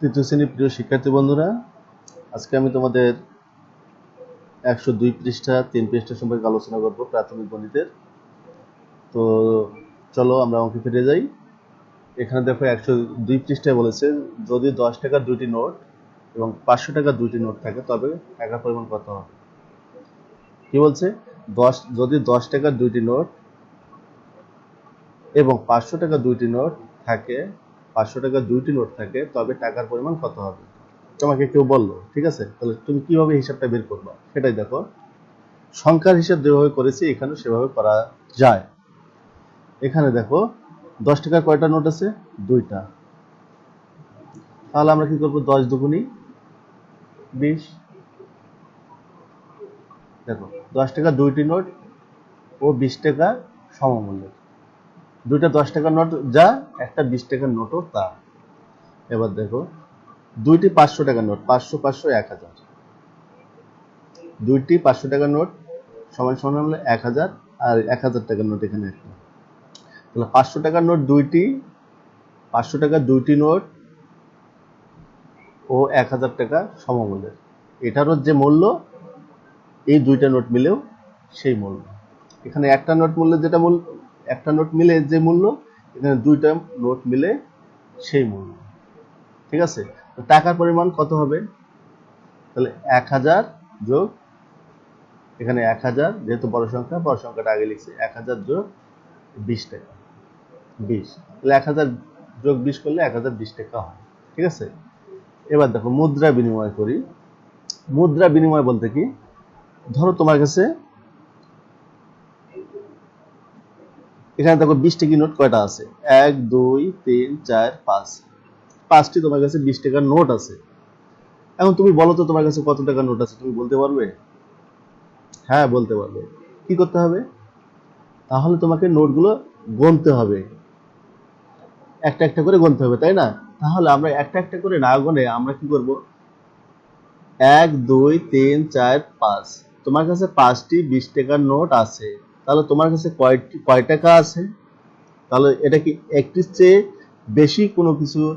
তৃতীয় শ্রেণির প্রিয় শিক্ষার্থী বন্ধুরা, আজকে আমি তোমাদের একশো দুই পৃষ্ঠা, তিন পৃষ্ঠা সম্পর্কে আলোচনা করব প্রাথমিক গণিতের। তো চলো আমরা অঙ্কে ফিরে যাই। এখানে দেখো একশো দুই পৃষ্ঠায় বলেছে, যদি দশ টাকার দুইটি নোট এবং পাঁচশো টাকার দুইটি নোট থাকে, তবে টাকার পরিমাণ কত হবে? কি বলছে? দশ, যদি দশ টাকার দুইটি নোট এবং পাঁচশো টাকার দুইটি নোট থাকে পাঁচশো টাকার দুইটি নোট থাকে, তবে টাকার পরিমাণ কত হবে? তোমাকে কেউ বলল, ঠিক আছে, তাহলে তুমি কীভাবে হিসাবটা বের করবা? সেটাই দেখো। সংখ্যার হিসাব যেভাবে করেছি এখানে সেভাবে করা যায়। এখানে দেখো, দশ টাকার কয়টা নোট আছে? দুইটা। তাহলে আমরা কি করব? দশ দুগুনি বিশ। দেখো, দশ টাকা দুইটি নোট ও বিশ টাকা সমমূল্যের। দুইটা দশ টাকার নোট যা, একটা বিশ টাকার নোটও তা। এবার দেখো, দুইটি পাঁচশো টাকার নোট, পাঁচশো পাঁচশো, এক হাজার। দুইটি পাঁচশো টাকার নোট সমান সমান হলে এক হাজার, আর এক হাজার টাকার নোট এখানে একটা। তাহলে পাঁচশো টাকার নোট দুইটি, পাঁচশো টাকার দুইটি নোট ও এক হাজার টাকা সমমূল্যের। এটারও যে মূল্য, এই দুইটা নোট মিলেও সেই মূল্য। এখানে একটা নোট মূল্য যেটা মূল্য একটা নোট মিলে যে মূল্য, এখানে দুইটা নোট মিলে সেই মূল্য। ঠিক আছে? টাকার পরিমাণ কত হবে? তাহলে এক হাজার যোগ, এখানে এক হাজার, যেহেতু বড় সংখ্যা, বড় সংখ্যাটা আগে লিখছি, এক হাজার যোগ বিশ টাকা। বিশ। তাহলে এক হাজার যোগ বিশ করলে এক হাজার বিশ টাকা হয়। ঠিক আছে? এবার দেখো, মুদ্রা বিনিময় করি। মুদ্রা বিনিময় বলতে কি? ধরো তোমার কাছে এখানে দেখো বিশ টাকি নোট কয়টা আছে? এক, দুই, তিন, চার, পাঁচ। পাঁচটি তোমার কাছে বিশ টাকার নোট আছে। এখন তুমি বলো তো তোমার কাছে কত টাকার নোট আছে, তুমি বলতে পারবে? হ্যাঁ বলতে পারবে। কি করতে হবে? তাহলে তোমাকে নোটগুলো গুনতে হবে। একটা একটা করে গুনতে হবে, তাই না? তাহলে আমরা একটা একটা করে না গুনে আমরা কি করব? এক, দুই, তিন, চার, পাঁচ। তোমার কাছে পাঁচটি বিশ টাকার নোট আছে। তাহলে তোমার কাছে কয়টি, কয় টাকা আছে? তাহলে এটা কি একটির চেয়ে বেশি কোনো কিছুর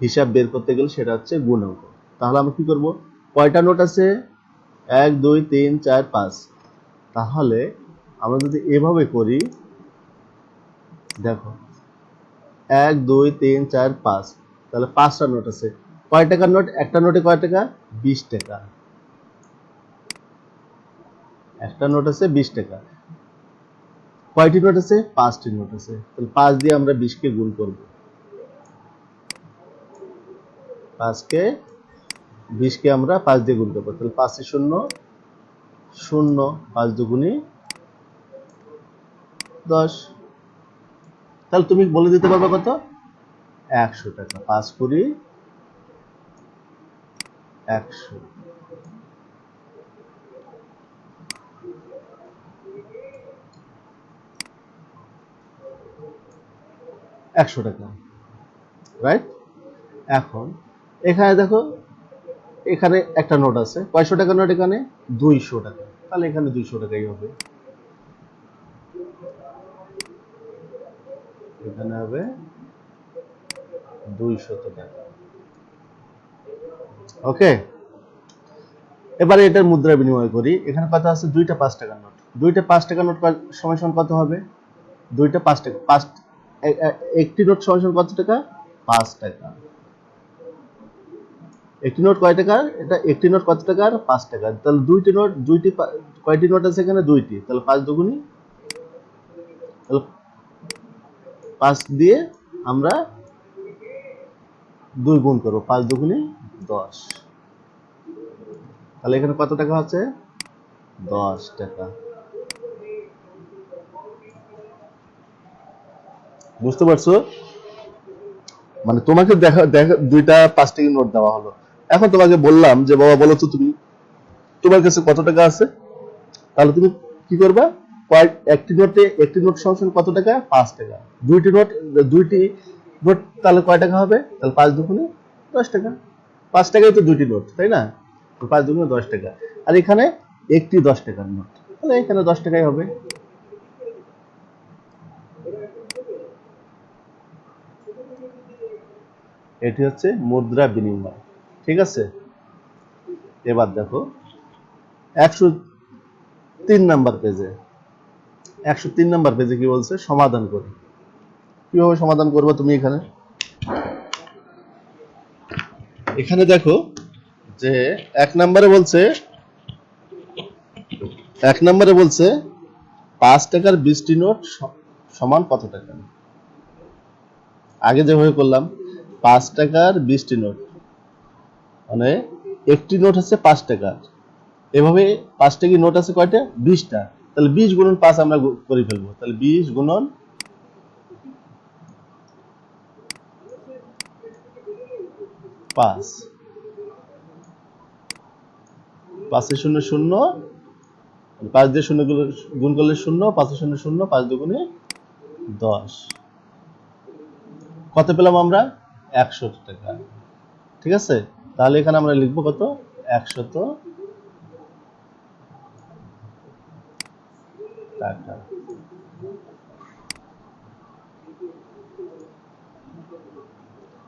হিসাব বের করতে গেলে সেটা হচ্ছে গুণাঙ্ক তাহলে আমরা কি করব? কয়টা নোট আছে? এক, দুই, তিন, চার, পাঁচ। তাহলে আমরা যদি এভাবে করি, দেখো, এক, দুই, তিন, চার, পাঁচ। তাহলে পাঁচটা নোট আছে। কয় টাকার নোট? একটা নোটে কয় টাকা? বিশ টাকা। একটা নোট আছে বিশ টাকা। কয়টি নোট আছে? পাঁচটি নোট আছে। তাহলে পাঁচ দিয়ে আমরা বিশকে গুণ করব। পাঁচকে বিশকে আমরা পাঁচ দিয়ে গুণ করব। তাহলে পাঁচে শূন্য শূন্য, পাঁচ দুগুণি দশ। তাহলে তুমি বলে দিতে পারবে কত? একশো টাকা। পাঁচ কুড়ি, একশো। একশো টাকা রাইট এখন, এখানে দেখো, এখানে একটা নোট আছে। কয়শো টাকা নোট এখানে? দুইশো টাকা। তাহলে এখানে দুইশো টাকাই হবে। এখানে হবে দুইশত টাকা। ওকে এবারে এটার মুদ্রা বিনিময় করি। এখানে কত আছে দুইটা পাঁচ টাকার নোট দুইটা পাঁচ টাকার নোট সময় সমান কত হবে? দুইটা পাঁচ টাকা পাঁচ একটি নোট সময় সমান কত টাকা? পাঁচ টাকা। একটি নোট কয় টাকার এটা একটি নোট কত টাকার পাঁচ টাকা। তাহলে দুইটি নোট, দুইটি কয়টি নোট আছে এখানে? দুইটি। তাহলে পাঁচ দুগুনি তাহলে পাঁচ দিয়ে আমরা দুই গুণ করব। পাঁচ দুগুনি দশ। তাহলে এখানে কত টাকা আছে? দশ টাকা। বুঝতে পারছ? মানে তোমাকে দেখা দেখা, দুইটা পাঁচ টাকা নোট দেওয়া হলো। এখন তোমাকে বললাম যে, বাবা বলো তো তুমি, তোমার কাছে কত টাকা আছে? তাহলে তুমি কি করবা? একটি নোটে একটি নোট সমান কত টাকা? পাঁচ টাকা। দুইটি নোট দুইটি নোট তাহলে কয় টাকা হবে? তাহলে পাঁচ দুগুণে দশ টাকা। পাঁচ টাকাই তো দুইটি নোট তাই না? পাঁচ দুগুণে দশ টাকা। আর এখানে একটি দশ টাকার নোট তাহলে এখানে দশ টাকাই হবে। এটি হচ্ছে মুদ্রা বিনিময়। ঠিক আছে? এবার দেখো, একশো তিন নাম্বার পেজে, একশো তিন নাম্বার পেজে কি বলছে? সমাধান করি। কীভাবে সমাধান করবে তুমি এখানে? এখানে দেখো যে এক নম্বরে বলছে, এক নম্বরে বলছে, পাঁচ টাকার বিশটি নোট সমান কত টাকা? আগে যেভাবে করলাম পাঁচ টাকার বিশটি নোট। মানে একটি নোট হচ্ছে পাঁচ টাকার। এভাবে পাঁচ টাকি নোট আছে কয়টা? বিশটা। তাহলে বিশ গুণন পাঁচ আমরা করে ফেলব। তাহলে বিশ গুণন পাঁচ। পাঁচে শূন্য শূন্য পাঁচ দিয়ে শূন্য গুণ করলে শূন্য পাঁচে শূন্য শূন্য, পাঁচ দুগুণে দশ। কত পেলাম আমরা? একশো টাকা। ঠিক আছে? তাহলে এখানে আমরা লিখব কত? একশত টাকা।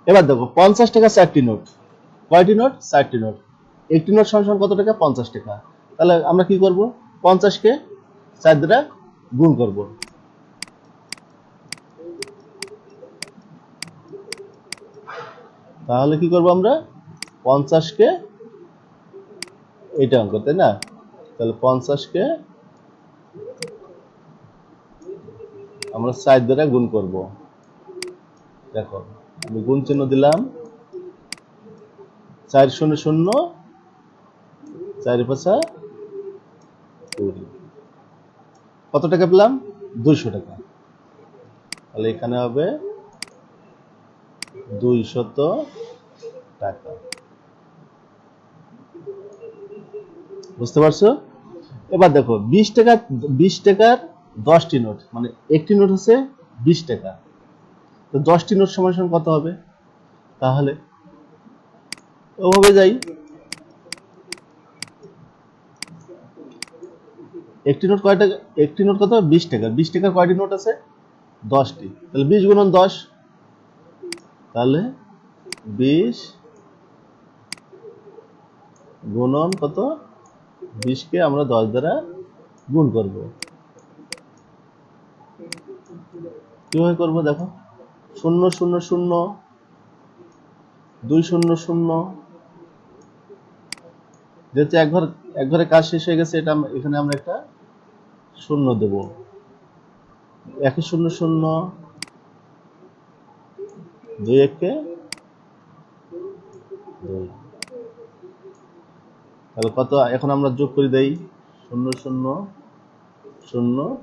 এবার দেখো, পঞ্চাশ টাকা চারটি নোট। কয়টি নোট? চারটি নোট। একটি নোট সমান কত টাকা? পঞ্চাশ টাকা। তাহলে আমরা কি করব? পঞ্চাশকে চার দ্বারা গুণ করব। তাহলে কি করব আমরা? পঞ্চাশকে এইটা অঙ্ক, তাই না? তাহলে পঞ্চাশকে আমরা চার দ্বারা গুণ করব। দেখো, আমি গুণ চিহ্ন দিলাম। চার শূন্য শূন্য, চার পাঁচা কুড়ি। কত টাকা পেলাম? দুইশো টাকা। তাহলে এখানে হবে দুইশত টাকা। বুঝতে পারছ? এবার দেখো, বিশ টাকা, বিশ টাকার দশটি নোট মানে একটি নোট হচ্ছে বিশ টাকা। তো দশটি নোট কত হবে? তাহলে ওভাবে যাই। একটি নোট কয় টাকা একটি নোট কত? বিশ টাকা। বিশ টাকার কয়টি নোট আছে? দশটি। তাহলে বিশ গুণন দশ তাহলে বিশ গুণন কত? বিশকে আমরা দশ দ্বারা গুণ করব। কীভাবে করব দেখো? শূন্য শূন্য শূন্য, দুই শূন্য শূন্য। যেহেতু এক ঘর এক ঘরে কাজ শেষ হয়ে গেছে, এটা এখানে আমরা একটা শূন্য দেব। একে শূন্য শূন্য দুই একে? দুই। তাহলে কত? এখন আমরা যোগ করে দেই। শূন্য শূন্য শূন্য,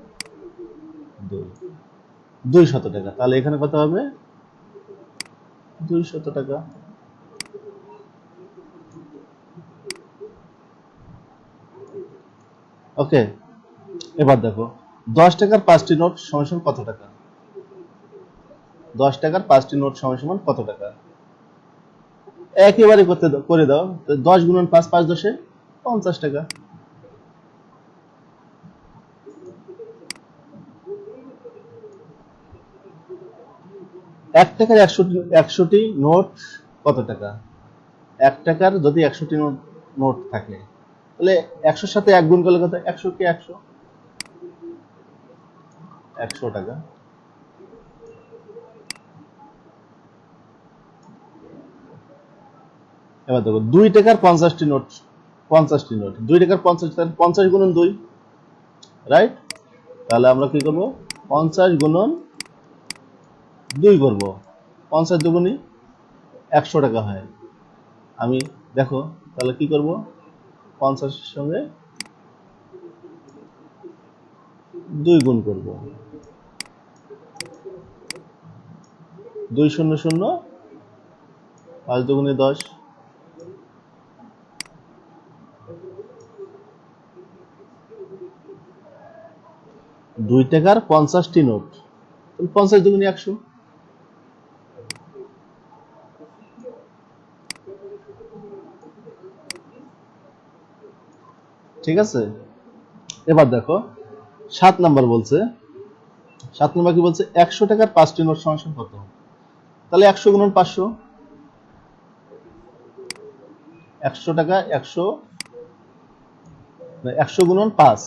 দুই। দুই শত টাকা। তাহলে এখানে কত হবে? দুই শত টাকা। ওকে। এবার দেখো। দশ টাকার পাঁচটি নোট সমান কত টাকা? দশ টাকার পাঁচটি নোট সমান সমান কত টাকা? একেবারে করতে করে দাও। দশ গুণন পাঁচ পাঁচ দশে পঞ্চাশ টাকা। এক টাকার একশোটি একশোটি নোট কত টাকা? এক টাকার যদি একশোটি নোট নোট থাকে, তাহলে একশোর সাথে এক গুণ করলে কত? একশো কি একশো। একশো টাকা। এবার দেখো, দুই টাকার পঞ্চাশটি নোট পঞ্চাশটি নোট। দুই টাকার পঞ্চাশ পঞ্চাশ গুণন দুই রাইট তাহলে আমরা কি করব? পঞ্চাশ গুণন দুই করব। পঞ্চাশ দুগুণি একশো টাকা হয়। আমি দেখো, তাহলে কি করব? পঞ্চাশের সঙ্গে দুই গুণ করব। দুই শূন্য শূন্য, পাঁচ দুগুণে দশ দুই টাকার পঞ্চাশটি নোট। পঞ্চাশ দুগুণে একশো। ঠিক আছে? এবার দেখো, সাত নাম্বার বলছে, সাত নাম্বার কি বলছে? একশো টাকার পাঁচটি নোট সমান কত? তাহলে একশো গুণন পাঁচশো। একশো টাকা একশো একশো গুণন পাঁচ।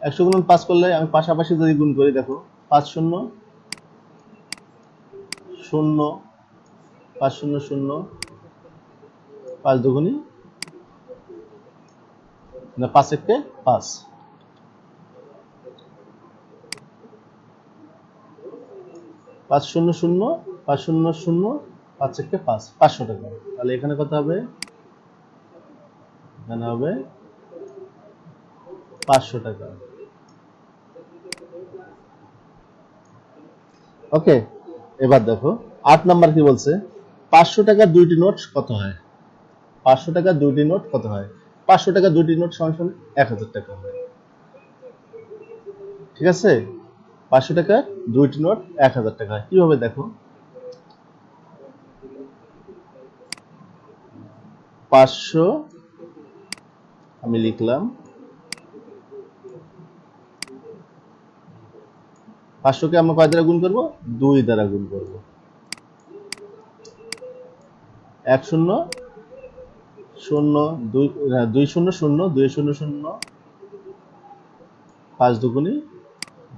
একশো গুণন পাঁচ করলে আমি পাশাপাশি যদি গুণ করি, দেখো, পাঁচ শূন্য শূন্য, পাঁচ শূন্য শূন্য, পাঁচ দুগুণি পাঁচ এককে পাঁচ। পাঁচ শূন্য শূন্য, পাঁচ শূন্য শূন্য, পাঁচ এককে পাঁচ, পাঁচশো টাকা। তাহলে এখানে কত হবে? এখানে হবে পাঁচশো টাকা। ওকে, এবার দেখো, আট নাম্বার কি বলছে? পাঁচশো টাকার দুইটি নোট কত হয়? পাঁচশো টাকার দুইটি নোট কত হয়? পাঁচশো টাকা দুইটি নোট সমান এক হাজার টাকা হয়। ঠিক আছে? পাঁচশো টাকা দুইটি নোট এক হাজার টাকা কীভাবে দেখো? পাঁচশো, আমি লিখলাম পাঁচশোকে আমরা কয় দ্বারা গুণ করব? দুই দ্বারা গুণ করব। এক শূন্য শূন্য, দুই দুই শূন্য শূন্য, দুই শূন্য শূন্য, পাঁচ দুগুণি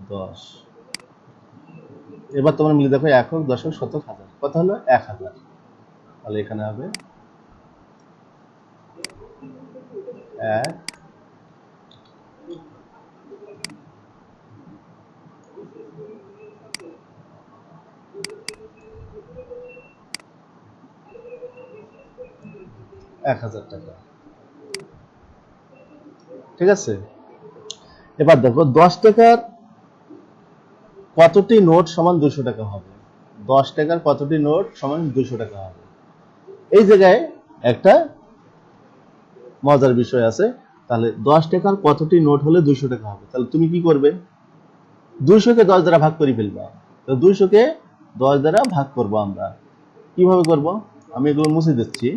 দশ। এবার তোমরা মিলে দেখো একক, দশক, শতক, হাজার। কত হলো? এক হাজার। তাহলে এখানে হবে এক এক হাজার টাকা। ঠিক আছে? এবার দেখো, দশ টাকার কতটি নোট সমান দুশো টাকা হবে? দশ টাকার কতটি নোট সমান দুশো টাকা হবে? এই জায়গায় একটা মজার বিষয় আছে। তাহলে দশ টাকার কতটি নোট হলে দুশো টাকা হবে? তাহলে তুমি কি করবে? দুইশোকে দশ দ্বারা ভাগ করে ফেলবা। তো দুইশোকে দশ দ্বারা ভাগ করব আমরা। কীভাবে করব? আমি এগুলো মুছে দিচ্ছি।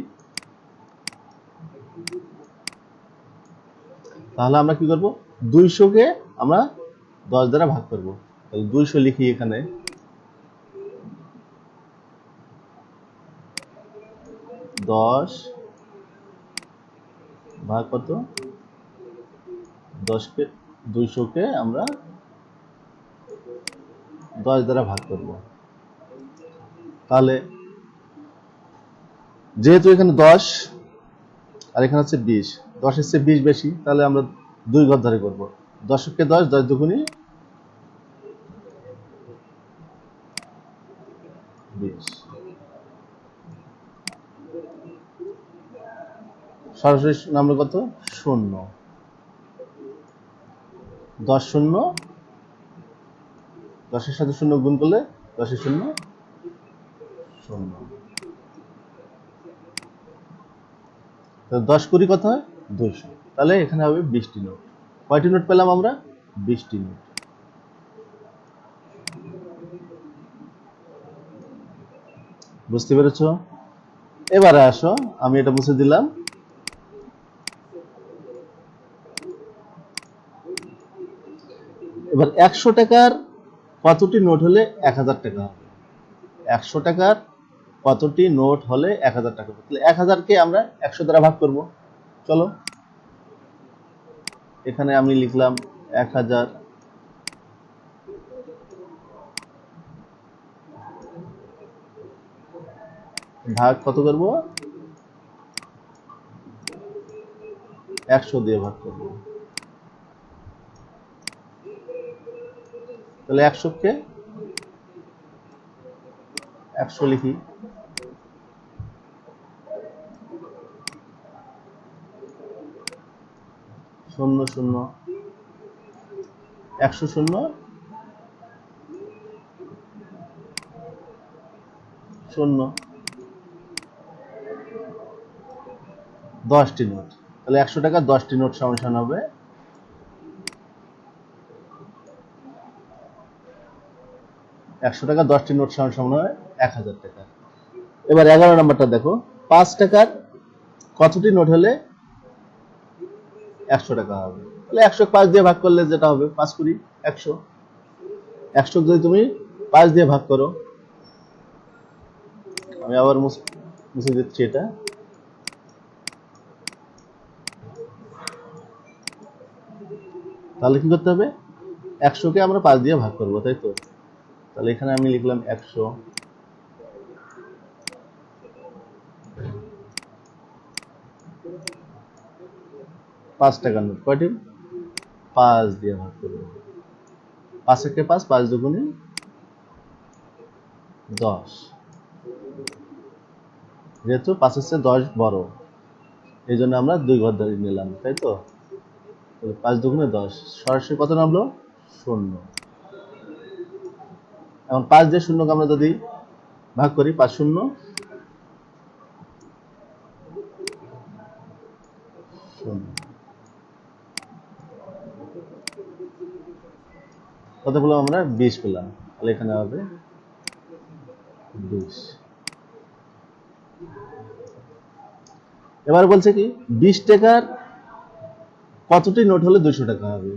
তাহলে আমরা কি করব? দুইশোকে আমরা দশ দ্বারা ভাগ করব। দুইশো লিখি এখানে। দশ ভাগ কত? দশকে দুইশোকে আমরা দশ দ্বারা ভাগ করব। তাহলে যেহেতু এখানে দশ, আর এখানে হচ্ছে বিশ দশের চেয়ে বিশ বেশি, তাহলে আমরা দুই ঘর ধরে করব। দশককে দশ দশ বিশ। সরাসরি নামলো কত? শূন্য। দশ শূন্য, দশের সাথে শূন্য গুণ করলে দশের শূন্য শূন্য। দশ কুড়ি কত হয়? দুইশো তাহলে এখানে হবে বিশটি নোট। কয়টি নোট পেলাম আমরা? বিশটি নোট। বুঝতে পেরেছ? এবারে আসো, আমি এটা মুছে দিলাম। এবার একশো টাকার কতটি নোট হলে এক হাজার টাকা হবে? একশো টাকার কতটি নোট হলে এক হাজার টাকা হবে? তাহলে এক হাজারকে আমরা একশো দ্বারা ভাগ করব। চলো। এখানে আমি লিখলাম এক হাজার। ভাগ কত করব? একশো দিয়ে ভাগ করব। তাহলে একশোকে একশো লিখি। শূন্য শূন্য। একশো শূন্য। শূন্য। দশটি নোট। তাহলে একশো টাকা দশটি নোট সমান হবে। একশো টাকা দশটি নোট সমান হয় এক হাজার টাকা। এবার এগারো নম্বরটা দেখো। পাঁচ টাকার কতটি নোট হলে একশো টাকা হবে। তাহলে একশো পাঁচ দিয়ে ভাগ করলে যেটা হবে, পাঁচ কুড়ি, একশো। একশো যদি তুমি পাঁচ দিয়ে ভাগ করো, আমি আবার মুছে দিচ্ছি এটা। তাহলে কি করতে হবে? একশোকে আমরা পাঁচ দিয়ে ভাগ করব, তাই তো? তাহলে এখানে আমি লিখলাম একশো। পাঁচ টাকার নোট। কয়টি? পাঁচ দিয়ে ভাগ করব। পাঁচ একে পাঁচ? পাঁচ দুগুণে দশ। যেহেতু পাঁচ হচ্ছে দশ বড়, এই জন্য আমরা দুই ঘর ধরে নিলাম, তাই তো? পাঁচ দুগুণে দশ, সরাসরি কত নামলো? শূন্য। এখন পাঁচ দিয়ে শূন্যকে আমরা যদি ভাগ করি, পাঁচ শূন্য কত পেলাম আমরা? বিশ পেলাম। তাহলে এখানে হবে বিশ। এবার বলছে কি, বিশ টাকার কতটি নোট হলে দুইশো টাকা হবে?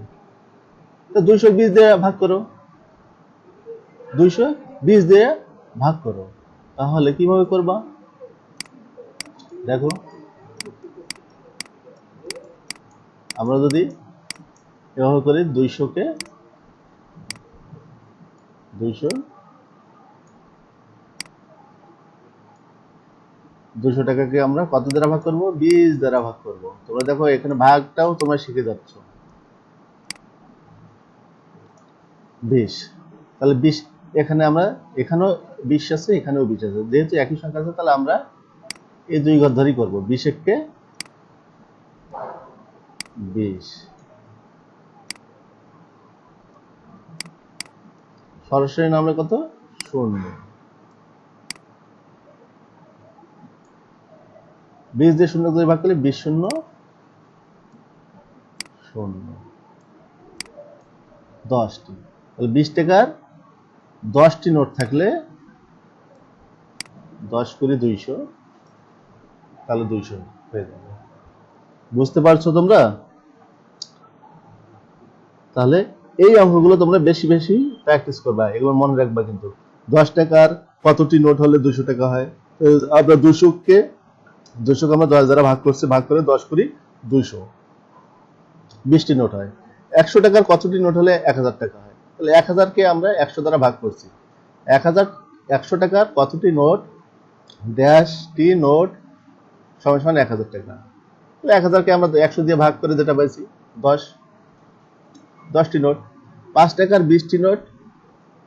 তো দুইশো বিশ দিয়ে ভাগ করো। দুইশো বিশ দিয়ে ভাগ করো। তাহলে কীভাবে করবা? দেখো। আমরা যদি এভাবে করি, দুইশোকে দুইশো? দুশো টাকাকে আমরা কত দ্বারা ভাগ করব? বিশ দ্বারা ভাগ করব। তোমরা দেখো, এখানে ভাগটাও তোমরা শিখে যাচ্ছ। বিশ। তাহলে বিশ, এখানে আমরা, এখানেও বিশ আছে, এখানেও বিশ আছে। যেহেতু একই সংখ্যা আছে, তাহলে আমরা এই দুই ঘর ধরেই করব। বিশ এককে বিশ। সরাসরি নামলে কত? শূন্য। বিশ দিয়ে শূন্য দিয়ে ভাগ করলে বিশ শূন্য। শূন্য। দশটি। তাহলে বিশ টাকার দশটি নোট থাকলে দশ কুড়ি দুইশো। তাহলে দুইশো হয়ে যাবে। বুঝতে পারছ তোমরা? তাহলে এই অঙ্কগুলো তোমরা বেশি বেশি প্র্যাকটিস করবা, এগুলো মনে রাখবা কিন্তু। দশ টাকার কতটি নোট হলে দুশো টাকা হয়? আমরা দুশোকে দুশোকে আমরা দশ দ্বারা ভাগ করছি, ভাগ করে দশ করি দুইশো বিশটি নোট হয়। একশো টাকার কতটি নোট হলে এক হাজার টাকা হয়? তাহলে এক হাজারকে আমরা একশো দ্বারা ভাগ করছি। এক হাজার, একশো টাকার কতটি নোট ড্যাশটি নোট সমান সমান এক হাজার টাকা। এক হাজারকে আমরা একশো দিয়ে ভাগ করে যেটা পাইছি, দশ। দশটি নোট, পাঁচ টাকার বিশটি নোট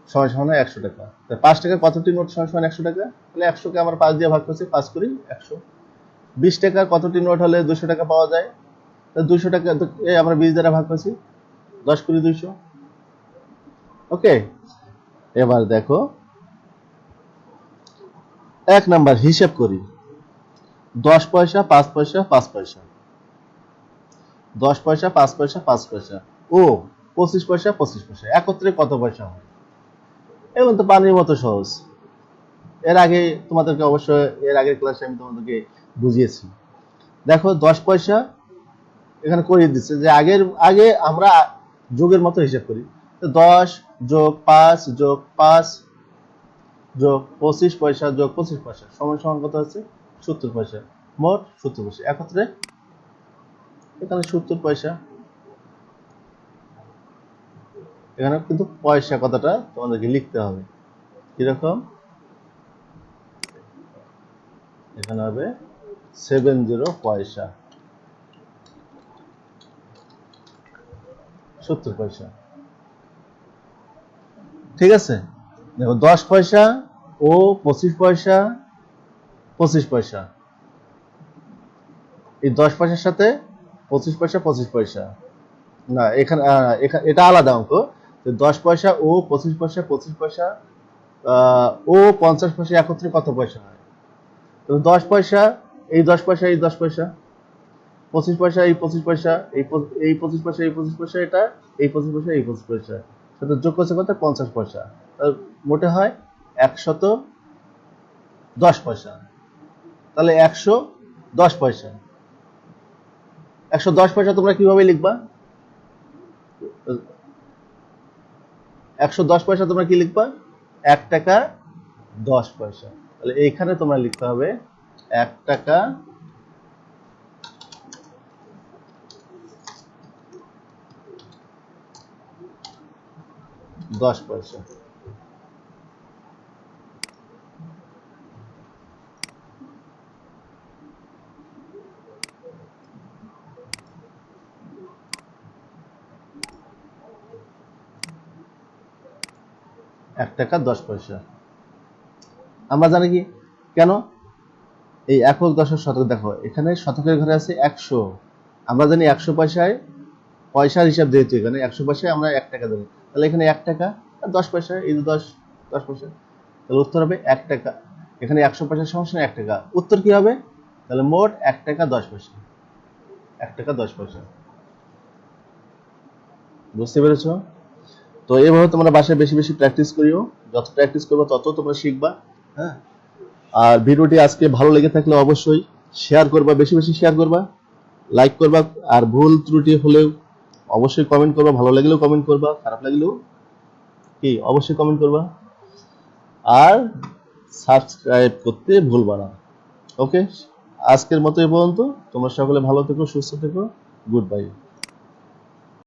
সমান সমান একশো টাকা। তাহলে পাঁচ টাকার কতটি নোট সমান সমান একশো টাকা? তাহলে একশোকে আমরা পাঁচ দিয়ে ভাগ করছি, পাঁচ করি একশো। বিশ টাকার কতটি নোট হলে দুশো টাকা পাওয়া যায়? তাহলে দুশো টাকা আমরা বিশ দ্বারা ভাগ করছি, দশ কুড়ি দুইশো ওকে, এবার দেখো, এক নাম্বার হিসেব করি। দশ পয়সা, পাঁচ পয়সা পাঁচ পয়সা। দশ পয়সা, পাঁচ পয়সা পাঁচ পয়সা। ও, পঁচিশ পয়সা পঁচিশ পয়সা। একত্রে কত পয়সা হয়? এবং তো পানির মতো সহজ। এর আগে তোমাদেরকে অবশ্য এর আগের ক্লাসে আমি তোমাদেরকে বুঝিয়েছি। দেখো, দশ পয়সা এখানে করিয়ে দিচ্ছে যে আগের, আগে আমরা যোগের মতো হিসাব করি। দশ যোগ পাঁচ যোগ পাঁচ যোগ পঁচিশ পয়সা যোগ পঁচিশ পয়সা। সমান সমান কত হচ্ছে? সত্তর পয়সা। মোট সত্তর পয়সা। একত্রে এখানে সত্তর পয়সা। এখানে কিন্তু পয়সা কথাটা তোমাদেরকে লিখতে হবে। কীরকম? এখানে হবে সেভেন জিরো পয়সা। সত্তর পয়সা। ঠিক আছে? দেখো, দশ পয়সা ও পঁচিশ পয়সা পঁচিশ পয়সা। এই দশ পয়সার সাথে পঁচিশ পয়সা পঁচিশ পয়সা। না, এখানে এটা আলাদা অঙ্ক। দশ পয়সা ও পঁচিশ পয়সা পঁচিশ পয়সা ও পঞ্চাশ পয়সা একত্রে কত পয়সা হয়? তো দশ পয়সা, এই দশ পয়সা, এই দশ পয়সা, পঁচিশ পয়সা, এই পঁচিশ পয়সা, এই এই পঁচিশ পয়সা, এই পঁচিশ পয়সা এটা, এই পঁচিশ পয়সা, এই পঁচিশ পয়সা। সেটা যোগ করছে কত? পঞ্চাশ পয়সা। মোটে হয় একশত দশ পয়সা। তাহলে একশো দশ পয়সা। একশো দশ পয়সা তোমরা কীভাবে লিখবা? একশো দশ পয়সা তোমরা কি লিখবা? এক টাকা দশ পয়সা। তাহলে এইখানে তোমরা লিখতে হবে এক টাকা দশ পয়সা। এক টাকা দশ পয়সা। আমরা জানি কি? কেন? এই একক দশক শতক দেখো, এখানে শতকের ঘরে আছে একশো। আমরা জানি একশো পয়সায় পয়সার হিসাব যেহেতু এখানে, একশো পয়সায় আমরা এক টাকা দেবো তাহলে এখানে এক টাকা, আর দশ পয়সা, এই দশ দশ পয়সা। তাহলে উত্তর হবে এক টাকা। এখানে একশো পয়সার সমস্যা এক টাকা। উত্তর কি হবে? তাহলে মোট এক টাকা দশ পয়সা। এক টাকা দশ পয়সা। বুঝতে পেরেছ? তো এইভাবে তোমরা বাসায় বেশি বেশি প্র্যাকটিস করিও। যত প্র্যাকটিস করবে, তত তোমরা শিখবা হ্যাঁ? আর ভিডিওটি আজকে ভালো লেগে থাকলে অবশ্যই শেয়ার করবা, বেশি বেশি শেয়ার করবা লাইক করবা, আর ভুল ত্রুটি হলেও অবশ্যই কমেন্ট করবা, ভালো লাগলেও কমেন্ট করবা, খারাপ লাগলেও কি, অবশ্যই কমেন্ট করবা। আর সাবস্ক্রাইব করতে ভুলবা না। ওকে আজকের মতো এ পর্যন্ত। তোমরা সকলে ভালো থেকো, সুস্থ থেকো। Good bye